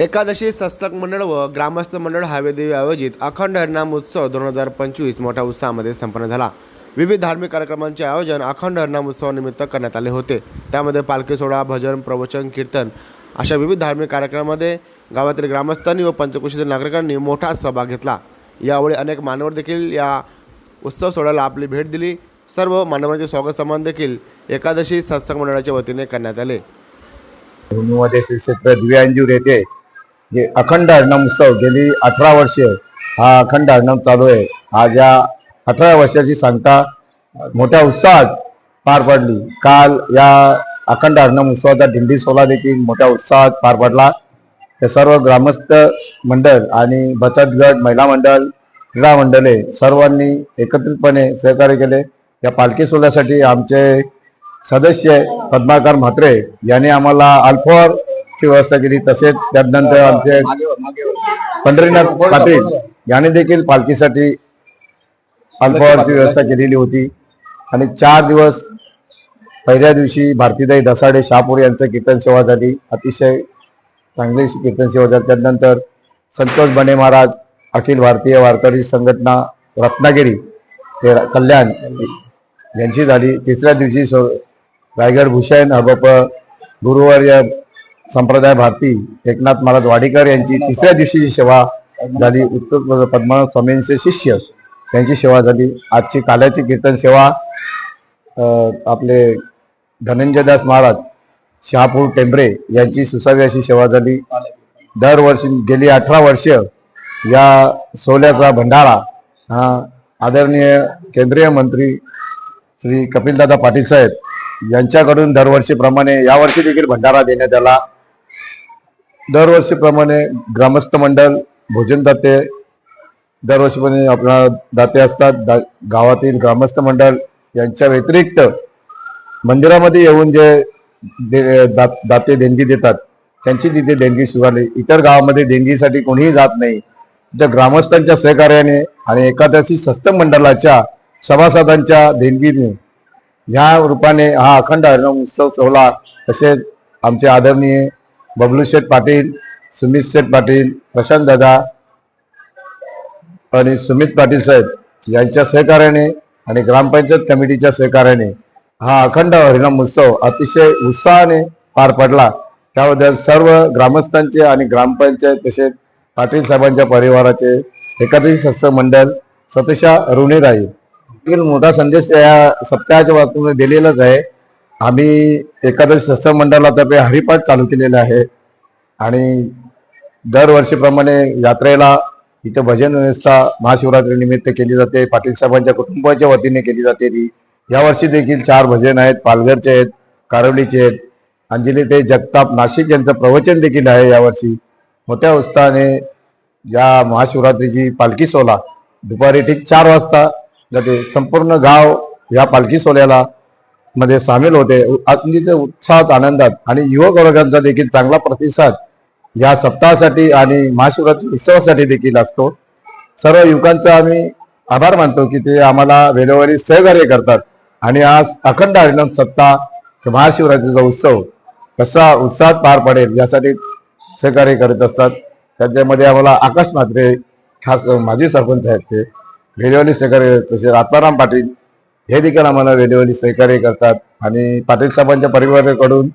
एकादशी सत्संग मंडळ व ग्रामस्थ मंडळ हायवेदेवी आयोजित अखंड हरिनाम उत्सव दोन हजार पंचवीस मोठ्या उत्साहामध्ये संपन्न झाला. विविध धार्मिक कार्यक्रमांचे आयोजन अखंड हरिनाम उत्सवानिमित्त करण्यात आले होते. त्यामध्ये पालखी सोहळा भजन प्रवचन कीर्तन अशा विविध धार्मिक कार्यक्रमामध्ये गावातील ग्रामस्थांनी व पंचकृषीतील नागरिकांनी मोठा सहभाग घेतला. यावेळी अनेक मानवर देखील या उत्सव सोहळ्याला आपली भेट दिली. सर्व मानवांचे स्वागत सन्मान देखील एकादशी सत्संग मंडळाच्या वतीने करण्यात आले. श्री क्षेत्र दिव्यांजूर येथे हे अखंड हरिनाम उत्सव गेली अठरा वर्ष. हा अखंड हरिनाम चालू आहे. आज या अठरा वर्षाची सांगता मोठ्या उत्साहात पार पडली. काल या अखंड हरिनाम उत्सवाचा दिंडी सोहळा देखील मोठ्या उत्साहात पार पडला. हे सर्व ग्रामस्थ मंडळ आणि बचत गट महिला मंडळ क्रीडा मंडळे सर्वांनी एकत्रितपणे सहकार्य केले. या पालखी सोहळ्यासाठी आमचे सदस्य पद्माकर म्हात्रे यांनी आम्हाला ची व्यवस्था केली तसेच त्यानंतर आमचे पंढरीनाथ पाटील यांनी देखील पालखीसाठी अल्फोरची व्यवस्था केलेली होती. आणि चार दिवस पहिल्या दिवशी भारतीदाई दसाडे शहापूर यांचं कीर्तन सेवा झाली. अतिशय चांगली कीर्तन सेवा झाली. त्यानंतर संतोष बने महाराज अखिल भारतीय वारकरी संघटना रत्नागिरी ते कल्याण यांची झाली. तिसऱ्या दिवशी रायगड भूषण हबप गुरुवर्य संप्रदाय भारती एकनाथ महाराज वाडीकर यांची तिसऱ्या दिवशीची सेवा झाली. उत्तर पद्मनाभ स्वामींचे शिष्य त्यांची सेवा झाली. आजची काल्याची कीर्तन सेवा आपले धनंजयदास महाराज शहापूर टेंबरे यांची सुसावी अशी सेवा झाली. दरवर्षी गेली अठरा वर्ष या सोल्याचा भंडारा हा आदरणीय केंद्रीय मंत्री श्री कपिलदादा पाटील साहेब यांच्याकडून दरवर्षीप्रमाणे यावर्षी देखील भंडारा देण्यात आला. दरवर्षीप्रमाणे ग्रामस्थ मंडळ भोजन दाते दरवर्षीप्रमाणे आपला दाते असतात दा, गावातील ग्रामस्थ मंडळ यांच्या व्यतिरिक्त मंदिरामध्ये येऊन जे दे- दा- दाते देणगी देतात त्यांची तिथे देणगी स्वीकारली इतर गावामध्ये देणगीसाठी कोणीही जात नाही. त्या ग्रामस्थांच्या सहकार्याने आणि एकादशी सस्तम मंडळाच्या सभासदांच्या देणगीने ह्या रूपाने हा अखंड हरिनाम उत्सव सोहळा तसेच आमचे आदरणीय बबलू शेठ पाटील सुमित शेठ पाटील प्रशांत दादा आणि सुमित पाटील साहेब यांच्या सहकार्याने आणि ग्रामपंचायत कमिटीच्या सहकार्याने हा अखंड हरिनाम उत्सव अतिशय उत्साहाने पार पडला. त्याबद्दल सर्व ग्रामस्थांचे आणि ग्रामपंचायत तसेच पाटील साहेबांच्या परिवाराचे एकादशी सत्संग मंडळ सतशा ऋणी राहील मोठा संदेश या सप्ताहाच्या बाबतीत दिलेलाच आहे. आम्ही एकादशी सत्संग मंडळातर्फे हरिपाठ चालू केलेला आहे. आणि दरवर्षीप्रमाणे यात्रेला इथं भजन व्यवस्था महाशिवरात्री निमित्त केली जाते. पाटील साहेबांच्या कुटुंबाच्या वतीने केली जाते ती. यावर्षी देखील चार भजन आहेत. पालघरचे आहेत कारवलीचे आहेत. अंजली ते जगताप नाशिक यांचं प्रवचन देखील आहे यावर्षी मोठ्या उत्साहाने या महाशिवरात्रीची पालखी सोहळा. दुपारी ठीक चार वाजता जाते. संपूर्ण गाव या पालखी सोहळ्याला मध्ये सामील होते. अतिशय उत्साहात आनंदात आणि युवक वर्गांचा देखील चांगला प्रतिसाद या सप्ताहासाठी आणि महाशिवरात्री उत्सवासाठी देखील असतो. सर्व युवकांचा आम्ही आभार मानतो की ते आम्हाला वेळोवेळी सहकार्य करतात. आणि आज अखंड हरिनाम सप्ताह महाशिवरात्रीचा उत्सव कसा उत्साहात पार पडेल यासाठी सहकार्य करत असतात. त्याच्यामध्ये आम्हाला आकाश मात्रे खास माजी सरपंच आहेत ते. वेळोवेळी सहकार्य तसेच आत्माराम पाटील हे देखील आम्हाला वेळोवेळी सहकार्य करतात आणि पाटील साहेबांच्या परिवाराकडून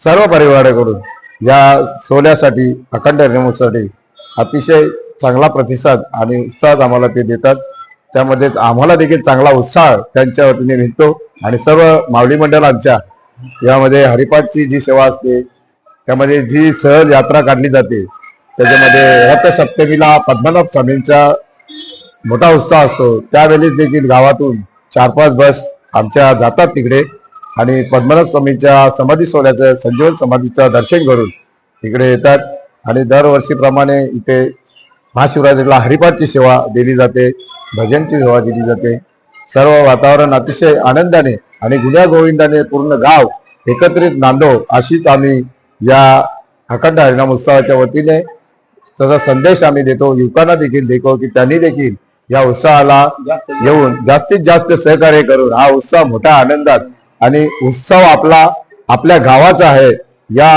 सर्व परिवाराकडून या सोहळ्यासाठी अखंड हरिनामोत्सवासाठी अतिशय चांगला प्रतिसाद आणि उत्साह आम्हाला ते देतात. त्यामध्ये आम्हाला देखील चांगला उत्साह त्यांच्या वतीने मिळतो आणि सर्व मावळी मंडळ आमच्या यामध्ये हरिपाठची जी सेवा असते त्यामध्ये जी सहज यात्रा काढली जाते त्याच्यामध्ये रथसप्तमीला पद्मनाभ स्वामींचा मोठा उत्साह असतो. त्यावेळेस देखील गावातून चार पाच बस आमच्या जातात तिकडे. आणि पद्मनाभ स्वामींच्या समाधी सोहळ्याचं संजीवन समाधीचं दर्शन करून तिकडे येतात. आणि दरवर्षीप्रमाणे इथे महाशिवरात्रीला हरिपाठची सेवा दिली जाते भजनची सेवा दिली जाते. सर्व वातावरण अतिशय आनंदाने आणि गुन्ह्या गोविंदाने पूर्ण गाव एकत्रित नांदो अशीच आम्ही या अखंड हरिणाम उत्सवाच्या वतीने तसा संदेश आम्ही देतो. युवकांना देखील देतो की त्यांनी देखील या उत्सवाला येऊन जास्तीत जास्त सहकार्य करून हा उत्सव मोठ्या आनंदात आणि उत्सव आपला आपल्या गावाचा आहे या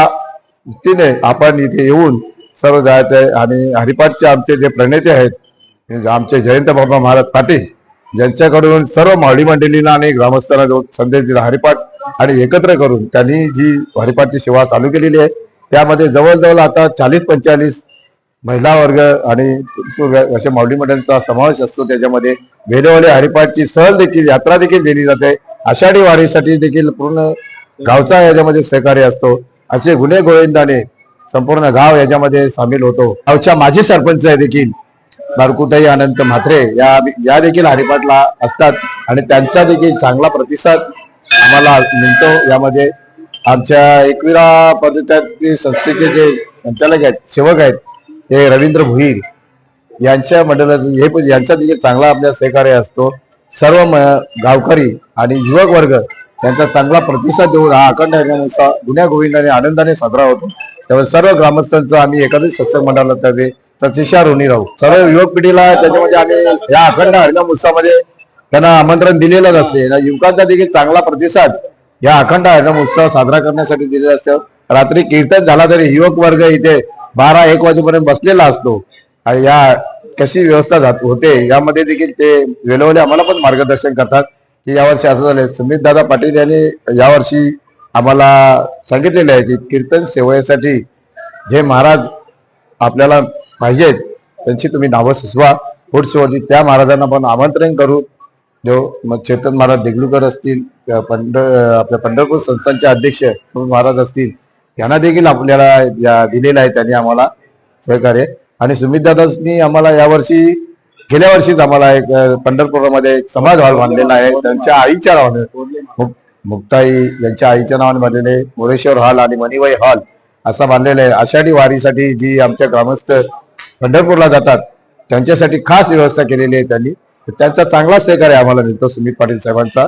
वृत्तीने आपण इथे येऊन सर्व जायचं आहे आणि हरिपाठचे आमचे जे प्रणेते आहेत आमचे जयंत बाबा महाराज पाटील ज्यांच्याकडून सर्व मावळी मंडळींना आणि ग्रामस्थांना जो संदेश दिला हरिपाठ आणि एकत्र करून त्यांनी जी हरिपाठची सेवा चालू केलेली आहे त्यामध्ये जवळजवळ आता चाळीस पंचेचाळीस महिला वर्ग आणि पुरुष अशा माऊली मंडळांचा समावेश असतो. त्याच्यामध्ये वेळोवेळी हरिपाठची सहल देखील यात्रा देखील दिली जाते. आषाढी वारीसाठी देखील पूर्ण गावचा याच्यामध्ये सहकार्य असतो. असे गुन्हे गोविंदाने संपूर्ण गाव याच्यामध्ये सामील होतो. गावच्या माजी सरपंच आहे देखील बारकुताई अनंत म्हात्रे. या या देखील हरिपाठला असतात आणि त्यांचा देखील चांगला प्रतिसाद आम्हाला मिळतो. यामध्ये आमच्या एकविरा पंचायती संस्थेचे जे संचालक आहेत सेवक आहेत हे रवींद्र भुईर यांच्या मंडळात हे पण यांचा देखील चांगला आपल्या सहकार्य असतो. सर्व गावकरी आणि युवक वर्ग यांचा चांगला प्रतिसाद देऊन हा अखंड हरिनाम गुन्ह्या गोविंदाने आनंदाने साजरा होतो. त्यामुळे सर्व ग्रामस्थांचा आम्ही एकादश सत्संग मंडळातर्फे सतिशा ऋणी राहू. सर्व युवक पिढीला त्याच्यामध्ये आम्ही या अखंड हरिनाम उत्सवामध्ये त्यांना आमंत्रण दिलेलंच असते. युवकांचा देखील चांगला प्रतिसाद या अखंड हरिनाम उत्सव साजरा करण्यासाठी दिलेला असतो. रात्री कीर्तन झाला तरी युवक वर्ग इथे बारा एक वाजेपर्यंत बसलेला असतो. आणि या कशी व्यवस्था जात होते यामध्ये देखील ते वेळोवेळी आम्हाला पण मार्गदर्शन करतात की यावर्षी असं झालं सुमित दादा पाटील यांनी यावर्षी आम्हाला सांगितलेले आहे की कीर्तन सेवेसाठी जे महाराज आपल्याला पाहिजेत त्यांची तुम्ही नावं सुचवा. पुढची त्या महाराजांना पण आमंत्रण करू. जो मग चेतन महाराज देगलूकर असतील पंढर पंढ आपल्या पंढरपूर संस्थांचे अध्यक्ष महाराज असतील यांना देखील आपल्याला दिलेला आहे त्यांनी आम्हाला सहकार्य. आणि सुमित दादासनी आम्हाला यावर्षी गेल्या वर्षीच आम्हाला एक पंढरपूरमध्ये एक समाज हॉल बांधलेला आहे. त्यांच्या आईच्या नावाने मुक्ताई यांच्या आईच्या नावाने बांधलेले मोरेश्वर हॉल आणि मणिबाई हॉल असा बांधलेला आहे. आषाढी वारीसाठी जी आमच्या ग्रामस्थ पंढरपूरला जातात त्यांच्यासाठी खास व्यवस्था केलेली आहे त्यांनी. तर त्यांचा चांगला सहकार्य आम्हाला मिळतो सुमित पाटील साहेबांचा.